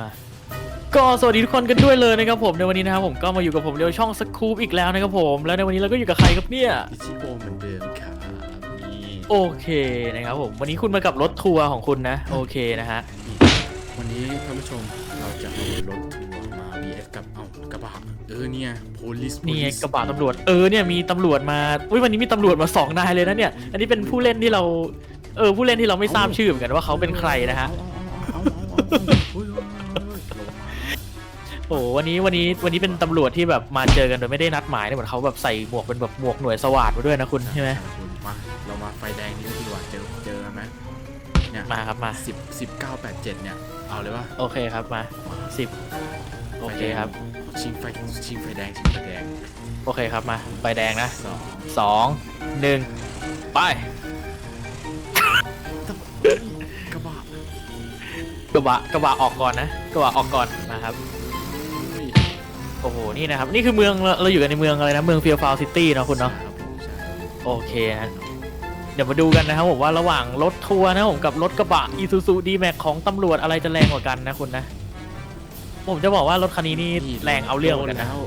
มาก็สวัสดีทุกคนกันด้วยเลยนะครับผมในวันนี้นะครับผมก็มาอยู่กับผมเรียวช่องสกูปอีกแล้วนะครับผมแล้วในวันนี้เราก็อยู่กับใครครับเนี่ยอิชิโกเหมือนเดิมครับนี่โอเคนะครับผมวันนี้คุณมากับรถทัวร์ของคุณนะ โอเคนะฮะวันนี้ท่านผู้ชมเราจะเอารถทัวร์มา VS กับเอากระบะเออเนี่ย police นี่ไง police กระบะตำรวจเออเนี่ยมีตำรวจมาอุ้ยวันนี้มีตำรวจมาสองนายเลยนะเนี่ยอันนี้เป็นผู้เล่นที่เราเออผู้เล่นที่เราไม่ทราบชื่อเหมือนกันว่าเขาเป็นใครนะฮะเอาเอาเอาเอาเอาเอาเอาเอาเอา โอ้วันนี้วันนี้วันนี้เป็นตำรวจที่แบบมาเจอกันโดยไม่ได้นัดหมายเนี่ยเหมือนเขาแบบใส่หมวกเป็นแบบหมวกหน่วยสวัสดมาด้วยนะคุณใช่ไหมคุณมาเรามาไฟแดงนี้ดีกว่าเจอเจอกันไหมเนี่ยมาครับมาสิบสิบเก้าแปดเจ็ดเนี่ยเอาเลยปะโอเคครับมาสิบโอเคครับชิงไฟชิงไฟแดงชิงไฟแดงโอเคครับมาไฟแดงนะสองสองหนึ่งไป กระบะกระบะออกก่อนนะกระบะออกก่อนนะครับเฮ้ยโอ้โหนี่นะครับนี่คือเมืองเราเราอยู่กันในเมืองอะไรนะเมืองเฟียฟาวซิตี้เนาะคุณเนาะครับผมใช่โอเคนะเดี๋ยวมาดูกันนะครับผมว่าระหว่างรถทัวร์นะผมกับรถกระบะอีซูซูดีแม็กของตำรวจอะไรจะแรงกว่ากันนะคุณนะ ผมจะบอกว่ารถคันนี้นี่แรงเอาเรื่องเหมือนกันนะแล้ว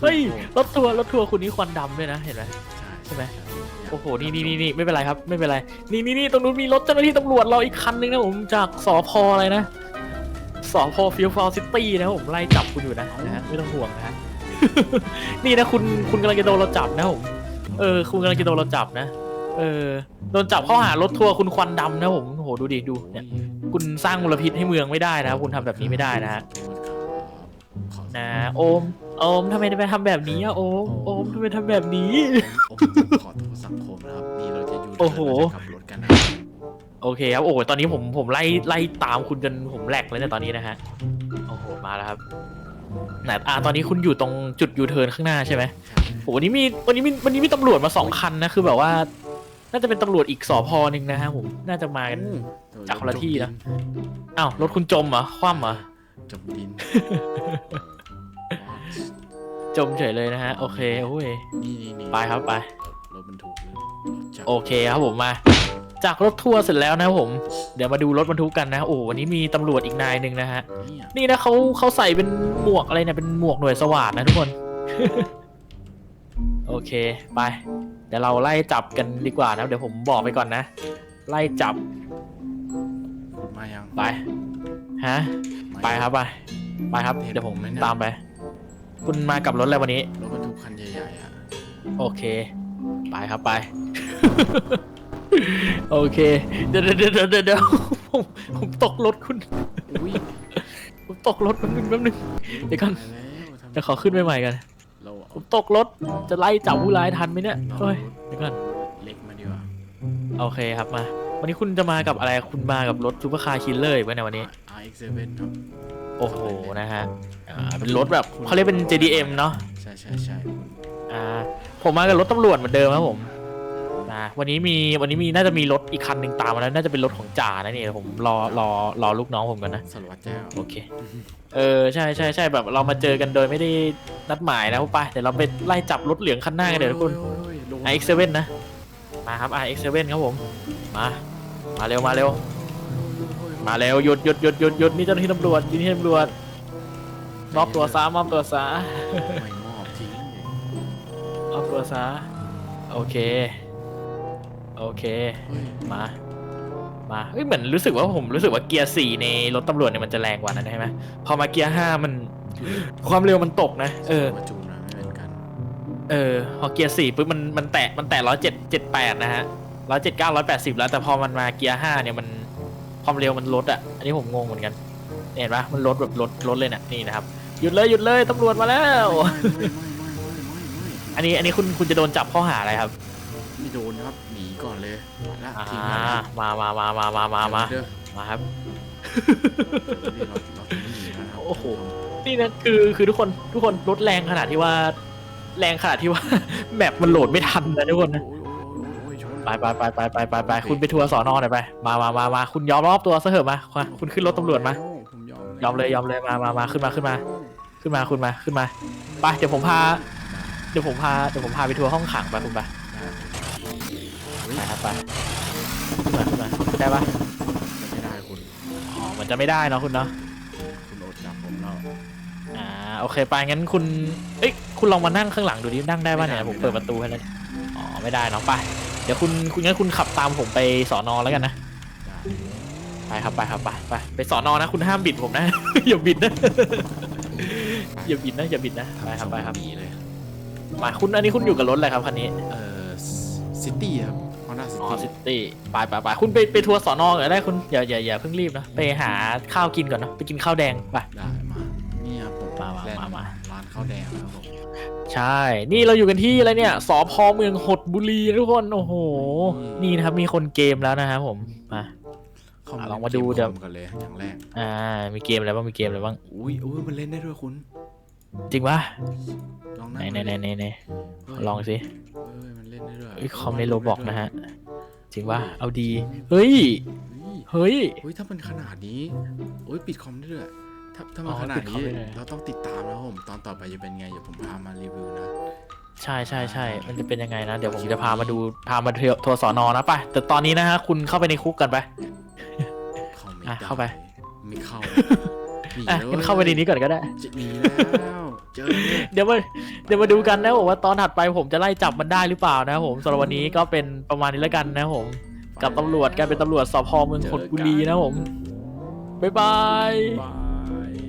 เฮ้ยรถทัวร์รถทัวร์คุณนี่ควันดำด้วยนะเห็นไหม ใช่ไหมโอ้โห นี่นี่นี่ไม่เป็นไรครับ ไม่เป็นไร นี่นี่นี่ตรงนู้นมีรถเจ้าหน้าที่ตำรวจราอีกคันนึงนะผมจากสพอะไรนะสพฟิลฟาวซิตี้นะผมไล่จับคุณอยู่นะนะฮะไม่ต้องห่วงนะฮะนี่นะคุณคุณกำลังจะโดนเราจับนะผม เออ คุณกำลังจะโดนเราจับนะ เออ โดนจับข้อหารถทัวร์คุณควันดำนะผมโหดูดิดูเนี่ย คุณสร้างมลพิษให้เมืองไม่ได้นะคุณทำแบบนี้ไม่ได้นะฮะนะโอม โอมทำไมไปทำแบบนี้อะโอมโอมทำไมทำแบบนี้ โอ้โหขอโทษสังคมนะครับนี่เราจะอยู่โอ้โห เราจะขับรถกันนะครับโอเคครับโอ้โหตอนนี้ผมผมไล่ไล่ตามคุณจนผมแหลกเลยเนี่ยตอนนี้นะฮะโอ้โหมาแล้วครับไหนอ่าตอนนี้คุณอยู่ตรงจุดยูเทิร์นข้างหน้าใช่ไหมโอ้โหวันนี้มีวันนี้มีวันนี้มีตำรวจมาสองคันนะคือแบบว่า น่าจะเป็นตำรวจอีกสพหนึ่งนะฮะผมน่าจะมากัน จากคนละที่นะ อ้าวรถคุณจมเหรอคว่ำเหรอจมดินจม เฉยเลยนะฮะ โอเคโอ้ย นี่นี่นี่ไปครับไป รถบรรทุกรถจักรโอเคครับผมมา จากรถทัวร์เสร็จแล้วนะครับผม เดี๋ยวมาดูรถบรรทุกกันนะ โอ้โหวันนี้มีตำรวจอีกนายหนึ่งนะฮะ เนี่ยนี่นะเขาเขาใส่เป็นหมวกอะไรเนี่ยเป็นหมวกหน่วยสวัสดนะทุกคน โอเคไป เดี๋ยวเราไล่จับกันดีกว่านะเดี๋ยวผมบอกไปก่อนนะ ไล่จับคุณมายังไปฮะ มาไปยังครับไป ไปครับเห็นเดี๋ยวผมผมไหมเนี่ยตามไป คุณมากับรถอะไรวันนี้ รถบรรทุกคันใหญ่ๆอะโอเค ไปครับไป โอเค เดี๋ยวเดี๋ยวเดี๋ยวเดี๋ยวเดี๋ยวผมผมตกรถคุณ อุ้ยผมตกรถแป๊บนึงแป๊บนึง เดี๋ยวก่อน ตายแล้วทำเดี๋ยวขอขึ้นไปใหม่กัน เราผเอามตกรถ จะไล่จับผู้ร้ายทันไหมเนี่ยเอาเฮ้ยเดี๋ยวก่อน เล็กมาดีกว่าโอเคครับมา วันนี้คุณจะมากับอะไร คุณมากับรถซูเปอร์คาร์คิลเลอร์อีกไหมในยวันนี้ RX7 ครับ โอ้โหนะฮะอ่าเป็นรถแบบเขาเรียกเป็น JDM เนาะใช่ใช่ใช่คุณอ่าผมมากับรถตำรวจเหมือนเดิมครับผมนะวันนี้มีวันนี้มีน่าจะมีรถอีกคันหนึ่งตามมาแล้วน่าจะเป็นรถของจ่านะนี่เดี๋ยวผมรอรอรอลูกน้องผมกันนะ สารวัตรแจ้วโอเค เออใช่ใช่ใช่แบบเรามาเจอกันโดยไม่ได้นัดหมายนะไปเดี๋ยวเราไปไล่จับรถเหลืองคันหน้ากันเดี๋ยวทุกคนโอ้ยโอ้ยโอ้ยลง RX7 นะ มาครับ RX7 ครับผม มา มาเร็วมาเร็ว มาเร็วหยุดหยุดหยุดหยุดหยุดนี่เจ้าหน้าที่ตำรวจนี่เจ้าหน้าที่ตำรวจมอบตัวซะมอบตัวซะไม่มอบทิ้งมอบตัวซะโอเค โอเคเฮ้ยมา มาเอ้ยเหมือนรู้สึกว่าผมรู้สึกว่าเกียร์สี่ในรถตำรวจเนี่ยมันจะแรงกว่านั้นใช่ไหมพอมาเกียร์ห้ามัน ความเร็วมันตกนะ เออมาจูนมาไม่เป็นกัน เออ พอเกียร์สี่ปุ๊บมันมันแตะมันแตะร้อยเจ็ดเจ็ดแปดนะฮะร้อยเจ็ดเก้าร้อยแปดสิบแล้วแต่พอมันมาเกียร์ห้าเนี่ยมัน ความเร็วมันลดอะ อันนี้ผมงงเหมือนกัน เห็นปะมันลดแบบลดลดเลยน่ะนี่นะครับ หยุดเลยหยุดเลยตำรวจมาแล้วไม่ไม่ไม่ไม่ไม่อันนี้อันนี้คุณคุณจะโดนจับข้อหาอะไรครับไม่โดนครับหนีก่อนเลยมาละอ่าทิ้งมันนะมามามามามามามาเดี๋ยวมาครับ เดี๋ยวเราเราทิ้งหนีนะครับโอ้โห นี่นะคือคือทุกคนทุกคนรถแรงขนาดที่ว่า แรงขนาดที่ว่า แมปมันโหลดไม่ทันนะทุกคนนะ โอ้ย ไปไปไปไปไปไปไปคุณไปทัวร์สอนอหน่อยไปมามามามาคุณยอมรอบตัวซะเถอะมามาคุณขึ้นรถตำรวจมา ผมยอมยอมเลยยอมเลยมามามาขึ้นมาขึ้นมา ขึ้นมาคุณมาขึ้นมาไปเดี๋ยวผมพา เดี๋ยวผมพาเดี๋ยวผมพาไปทัวร์ห้องขังไปคุณไปเฮ้ยไปครับไปขึ้นมาขึ้นมาได้ปะไม่ได้คุณจะไม่ได้เนาะคุณเนาะคุณอดจับผมแล้วอ่าโอเคไปงั้นคุณเอ้ยคุณลองมานั่งข้างหลังดูดินั่งได้ป่ะเนี่ยไม่ได้ผมเปิดประตูให้แล้วอ๋อไม่ได้เนาะไปเดี๋ยวคุณคุณงั้นคุณขับตามผมไปสอนอแล้วกันนะได้ไปครับไปครับไปไปไปสอนอนะ คุณห้ามบิดผมนะ อย่าบิดนะ อย่าบิดนะอย่าบิดนะไปครับไปครับหนีเลยมาคุณอันนี้คุณอยู่กับรถอะไรครับคันนี้ เอ่อซิตี้ครับฮอนด้าซิอ๋อตี้ซิตี้ไปไปไปคุณไปไปทัวร์สอนอก่อนได้คุณอย่าอย่าอย่าเพิ่งรีบนะไปหาข้าวกินก่อนเนอะไปกินข้าวแดงไป ได้มานี่ครับผมมามาแล่นมามา ร้านข้าวแดงแล้วครับผม ใช่ นี่เราอยู่กันที่อะไรเนี่ยสพเมืองหดบุรีนะทุกคน โอ้โห นี่นะครับมีคนเกมแล้วนะครับผม มาเข้ามาลองมาดูเดี๋ยวกมกันเลยอย่างแรก อ่า มีเกมอะไรบ้าง มีเกมอะไรบ้าง อุ้ยอุ้ยมันเล่นได้ด้วยคุณ จริงปะลองไหนนั่งไหนไหนไหนไหนเฮ้ยลองสิเอ้ยมันเล่นได้ด้วยเอ้ยคอมในโรบอกนะฮะ จริงปะเอาดีเฮ้ยเฮ้ย เฮ้ย เฮ้ย ถ้ามันขนาดนี้ โอ้ยปิดคอมได้ด้วย ถ้าถ้ามันอ๋อขนาดปิดคอมนี้ได้เลยเราต้องติดตามแล้วผมตอนต่อไปจะเป็นไงเดี๋ยวผมพามารีวิวนะ ใช่ใช่ใช่มันจะเป็นยังไงนะ เดี๋ยวผมจะพามาดูพามาเที่ยวทัวร์สอนอนะไปแต่ตอนนี้นะฮะคุณเข้าไปในคุกกันไปเข้าไม่อะได้เข้าไปไม่เข้าหนีอะเลยงั้นเข้าไปในนี้ก่อนก็ได้จะหนีแล้วเจอเลยเดี๋ยวมาเดี๋ยวมาดูกันนะผมว่าตอนถัดไปผมจะไล่จับมันได้หรือเปล่านะครับผมสำหรับวันนี้ก็เป็นประมาณนี้แล้วกันนะครับผม กับตำรวจการเป็นตำรวจสพเมืองขดบุรีนะครับผมบ๊ายบาย บาย